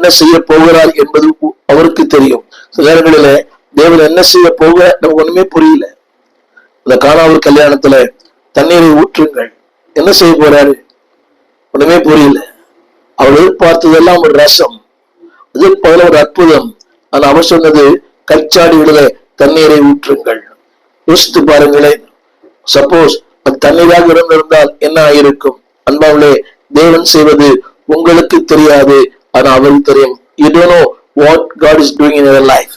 என்ன செய்ய போகிறார் என்பது அவருக்கு தெரியும். சில நேரங்களில தேவன் என்ன செய்ய போக நமக்கு ஒண்ணுமே புரியல. இந்த காணாவூர் கல்யாணத்துல தண்ணீரை ஊற்றுங்கள். என்ன செய்ய போறாரு? ஒண்ணுமே புரியல. அவர் எதிர்பார்த்ததெல்லாம் ஒரு ரசம். எதிர்பார்த்த ஒரு அற்புதம். ஆனா அவர் சொன்னது கச்சாடிகளிலே தண்ணீரை ஊற்றுங்கள். யோசித்து பாருங்களேன். சப்போஸ் அது தண்ணீராக இருந்திருந்தால் என்ன ஆயிருக்கும்? அன்பாவிலே தேவன் செய்வது உங்களுக்கு தெரியாது. அவருக்கு தெரியும். You don't know what God is doing in your life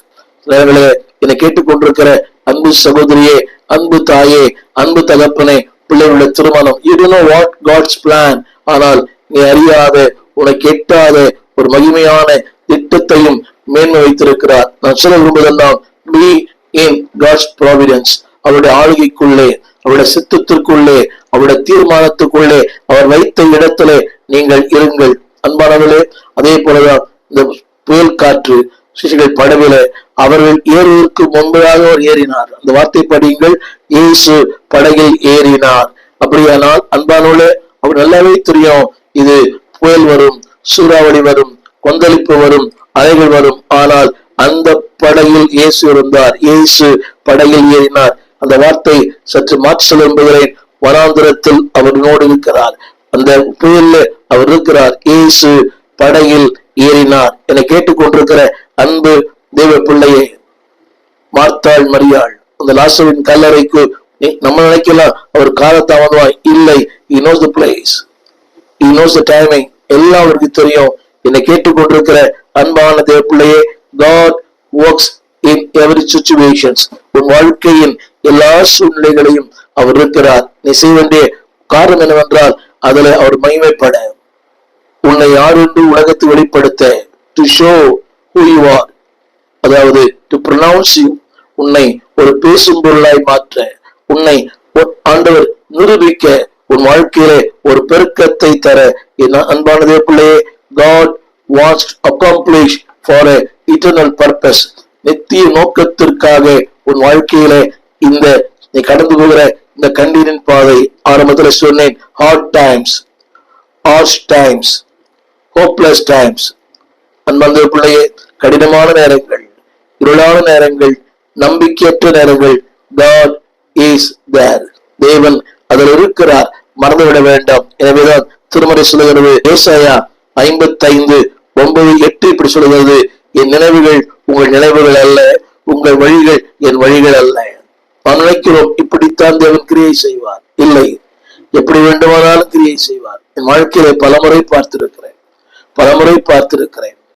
நேரங்களே என்னை கேட்டுக்கொண்டிருக்கிற அன்பு சகோதரியே அன்பு தாயே அன்பு தகப்பனே பிள்ளைகளுடைய திருமணம். You don't know what God's plan ஆனால் நீ அறியாத உனக்கு எட்டாத ஒரு மகிமையான திட்டத்தையும் மேன்மை வைத்திருக்கிறார். நான் சொல்ல விரும்புவதெல்லாம் பி இன் காட்ஸ் ப்ராவிடன்ஸ் அவருடைய ஆளுகைக்குள்ளே அவருடைய சித்தத்திற்குள்ளே அவருடைய தீர்மானத்துக்குள்ளே அவர் வைத்த இடத்திலே நீங்கள் இருங்கள். அன்பானவர்களே அதே போலதான் இந்த புயல் காற்று சிசுகள் படவில அவர்கள் ஏறுவதற்கு முன்பதாக அவர் ஏறினார். அந்த வார்த்தை படியுங்கள். இயேசு படகில் ஏறினார். அப்படியானால் அன்பானோட அவர் நல்லாவே தெரியும். இது புயல் வரும் சூறாவளி வரும் கொந்தளிப்பு வரும் அலைகள் வரும். ஆனால் அந்த படகில் இயேசு இருந்தார். இயேசு படகில் ஏறினார். அந்த வார்த்தை சற்று மாற்றி சொல்ல விரும்புகிறேன். வனாந்திரத்தில் நோடு இருக்கிறார் அந்த புயல்ல அவர் இருக்கிறார். இயேசு படகில் ஏறினார். என கேட்டுக்கொண்டிருக்கிற அன்பு தேவ பிள்ளையே மார்த்தாள் மரியாள் அந்த லாசவின் கல்லறைக்கு நம்ம நினைக்கலாம் அவர் காலத்தாமதமாய் இல்லை. He knows the place he knows the timing. எல்லாம் அவருக்கு தெரியும். என்னை கேட்டுக்கொண்டிருக்கிற அன்பான தேவ பிள்ளையே God works in every situations உன் வாழ்க்கையின் எல்லா சூழ்நிலைகளையும் அவர் இருக்கிறார். நீ செய்ய வேண்டிய காரணம் என்னவென்றால் அதில் அவர் மகிமைப்பட. உன்னை யார் என்று உலகத்தை வெளிப்படுத்த டு ஷோ who you அதாவது டு ப்ரொனவுன்ஸ் யூ உன்னை ஒரு பேசும் பொருளாய் மாற்ற உன்னை ஆண்டவர் நிரூபிக்க உன் வாழ்க்கையிலே ஒரு பெருக்கத்தை தர என் அன்பானதே பிள்ளையே God wants accomplish for a eternal purpose நித்திய நோக்கத்திற்காக உன் வாழ்க்கையிலே இந்த நீ கடந்து போகிற இந்த கண்ணீரின் பாதை ஆரம்பத்துல சொன்னேன். Hard times harsh times hopeless times அன்பந்த பிள்ளையே கடினமான நேரங்கள் இருளான நேரங்கள் நம்பிக்கையற்ற நேரங்கள். காட் இஸ் தேர் தேவன் அதில் இருக்கிறார். மறந்துவிட வேண்டாம். எனவேதான் திருமறை சொல்லுகிறது. ஏசாயா ஐம்பத்தைந்து ஒன்பது எட்டு இப்படி சொல்லுகிறது. என் நினைவுகள் உங்கள் நினைவுகள் அல்ல உங்கள் வழிகள் என் வழிகள் அல்ல. நான் நினைக்கிறோம் இப்படித்தான் தேவன் கிரியை செய்வார். இல்லை எப்படி வேண்டுமானாலும் கிரியை செய்வார். என் வாழ்க்கையில பலமுறை பார்த்திருக்கிறேன் பலமுறை பார்த்திருக்கிறேன்.